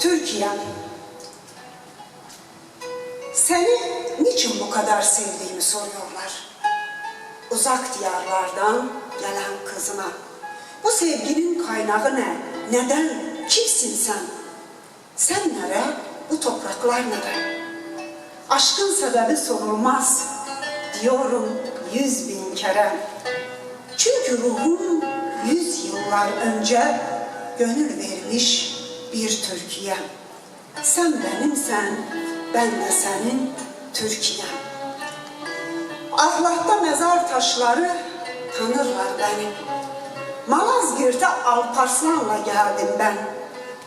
Türkiye'm, seni niçin bu kadar sevdiğimi soruyorlar. Uzak diyarlardan gelen kızına. Bu sevginin kaynağı ne? Neden? Kimsin sen? Sen nere? Bu topraklar nere? Aşkın sebebi sorulmaz. Diyorum yüz bin kere. Çünkü ruhum yüz yıllar önce gönül vermiş bir Türkiye. Sen benimsen, ben de senin Türkiye'm. Ahlakta mezar taşları tanırlar beni. Malazgirt'e Alparslan'la geldim ben.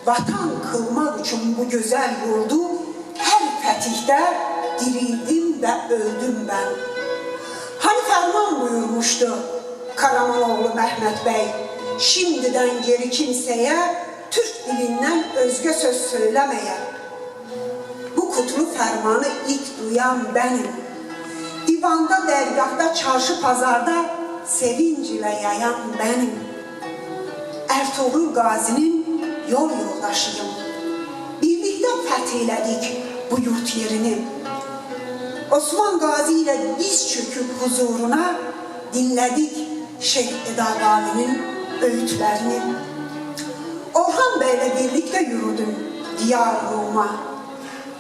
Vatan kılmak için bu güzel yurdu her fetihte dirildim ve öldüm ben. Hani ferman buyurmuştu Karamanoğlu Mehmet Bey, şimdiden geri kimseye Türk dilinden özge söz söylemeye. Bu kutlu fermanı ilk duyan benim. Divanda, dergahta, çarşı, pazarda sevinç ile yayan benim. Ertuğrul Gazi'nin yol yoldaşıyım. Birlikte fethiledik bu yurt yerini. Osman Gazi ile diz çöküp huzuruna dinledik Şeyh Eda Gavi'nin öğütlerini. Orhan Bey'le birlikte yürüdüm diyar Rum'a.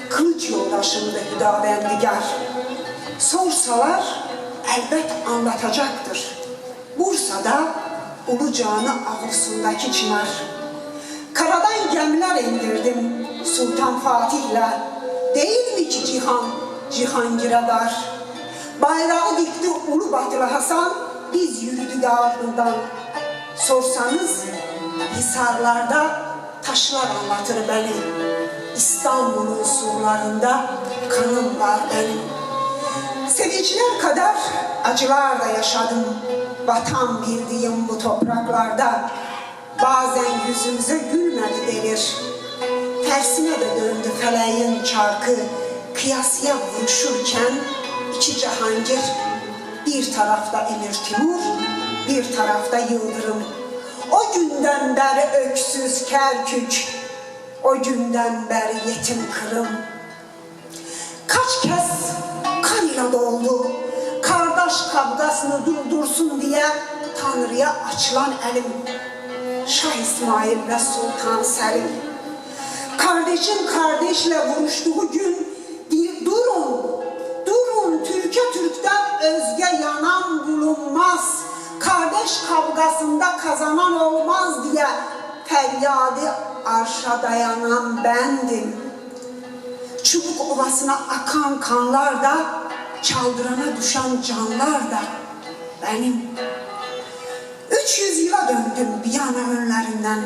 Kılıç yoldaşımdı Hüdavendigar. Sorsalar elbet anlatacaktır. Bursa'da Ulucanı avlusundaki çınar. Karadan gemiler indirdim Sultan Fatih'le. Değil mi ki cihan Cihangir'e dar? Bayrağı dikti Ulu Batılı Hasan, biz yürüdük ardından. Sorsanız Hisarlarda taşlar anlatır beni. İstanbul'un surlarında kanım var benim. Sevinçler kadar acılar da yaşadım. Vatan bildiğim bu topraklarda. Bazen yüzümüze gülmedi delir. Tersine de döndü feleğin çarkı. Kıyasıya vuruşurken iki cihangir. Bir tarafta Emir Timur, bir tarafta Yıldırım. O günden beri öksüz Kerkük, o günden beri yetim Kırım. Kaç kez ile doldu, kardeş kavgasını durdursun diye Tanrı'ya açılan elim. Şah İsmail ve Sultan Selim. Kardeşin kardeşle vuruştuğu gün durun, durun Türkiye Türk'ten özge yanan. Kardeş kavgasında kazanan olmaz diye feryadı arşa dayanan bendim. Çubuk ovasına akan kanlar da, çaldırana düşen canlar da benim. 300 yıla döndüm bir yana önlerinden.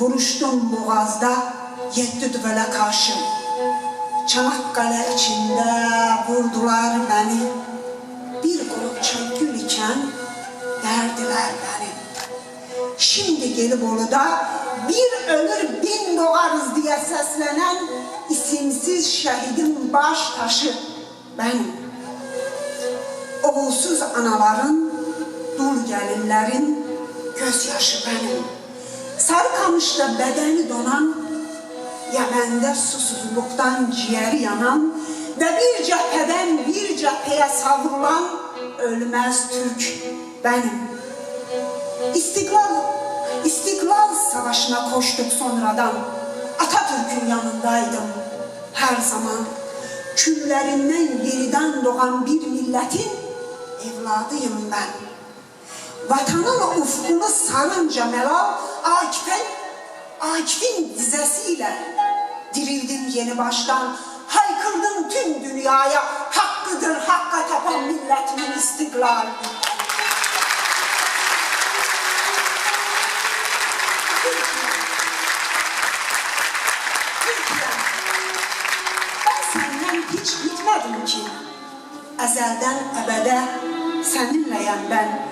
Vuruştum boğazda yetti düvele karşı. Çanakkale içinde vurdular beni. Beni. Şimdi Gelibolu'da bir ölür bin doğarız diye seslenen isimsiz şehidin baş taşı benim. Oğulsuz anaların, dul gelinlerin gözyaşı benim. Sarıkamış'ta bedeni donan, Yemen'de susuzluktan ciğeri yanan ve bir cepheden bir cepheye savrulan ölmez Türk benim. İstiklal, İstiklal Savaşı'na koştuk sonradan. Atatürk'ün yanındaydım her zaman. Küllerinden geriden doğan bir milletin evladıyım ben. Vatanın ufkunu sarınca Melal, Akif'in, Akif'in dizesiyle dirildim yeni baştan. Haykırdım tüm dünyaya, hakkıdır hakka tapan milletimin istiklal. Ben senden hiç gitmedim ki. Ezelden ebede seninleyim ben.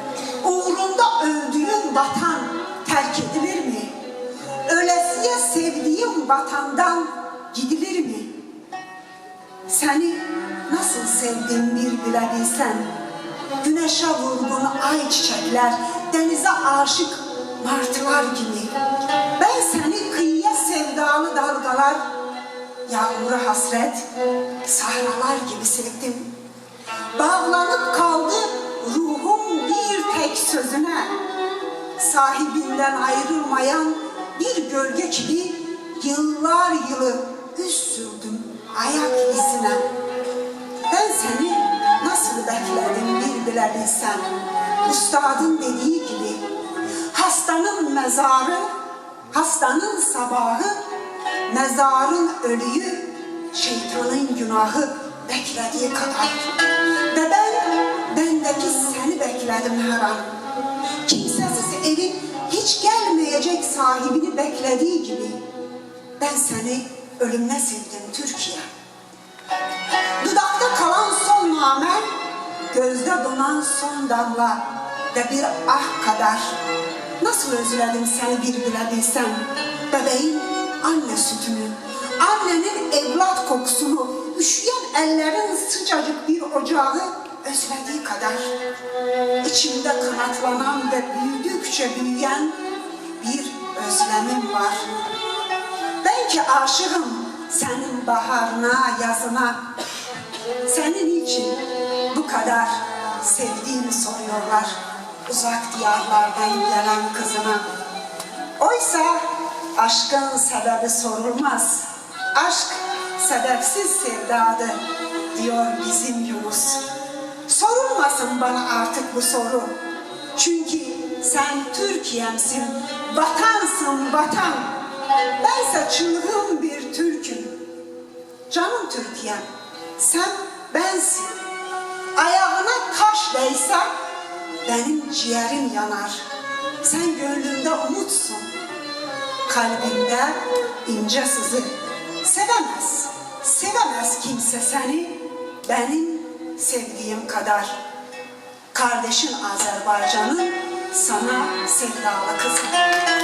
Uğrunda öldüğüm vatan terk edilir mi? Ölesiye sevdiğim vatandan gidilir mi? Seni nasıl sevdim bir bilebilsen. Güneşe vurgun ay çiçekler, denize aşık martılar gibi. Yağmura hasret, sahralar gibi sevdim. Bağlanıp kaldı ruhum bir tek sözüne. Sahibinden ayrılmayan bir gölge gibi yıllar yılı üst sürdüm ayak izine. Ben seni nasıl bekledim bir bilebilsen. Üstadın dediği gibi hastanın mezarı, hastanın sabahı, mezarın ölüyü, şeytanın günahı beklediği kadar. Ve ben bendeki seni bekledim her an. Kimsesiz evin hiç gelmeyecek sahibini beklediği gibi. Ben seni ölümle sevdim Türkiye. Dudakta kalan son namen, gözde donan son damla ve bir ah kadar. Nasıl özledim seni bir bilebilsem, bebeğin anne sütünü, annenin evlat kokusunu, üşüyen ellerin sıcacık bir ocağı özlediği kadar. İçimde kanatlanan ve büyüdükçe büyüyen bir özlemim var. Ben ki aşığım senin baharına, yazına. Senin için bu kadar sevdiğimi soruyorlar uzak diyarlardan gelen kızına. Oysa aşkın sebebi sorulmaz. Aşk sebepsiz sevdadır diyor bizim Yunus. Sorulmasın bana artık bu soru. Çünkü sen Türkiye'msin, vatansın vatan. Bense çılgın bir Türk'üm. Canım Türkiye'm, sen bensin. Ayağına taş değse benim ciğerim yanar. Sen gönlümde umutsun. Kalbimde ince sızı. Sevemez, sevemez kimse seni benim sevdiğim kadar. Kardeşin Azerbaycan'ın sana sevdalı kızı.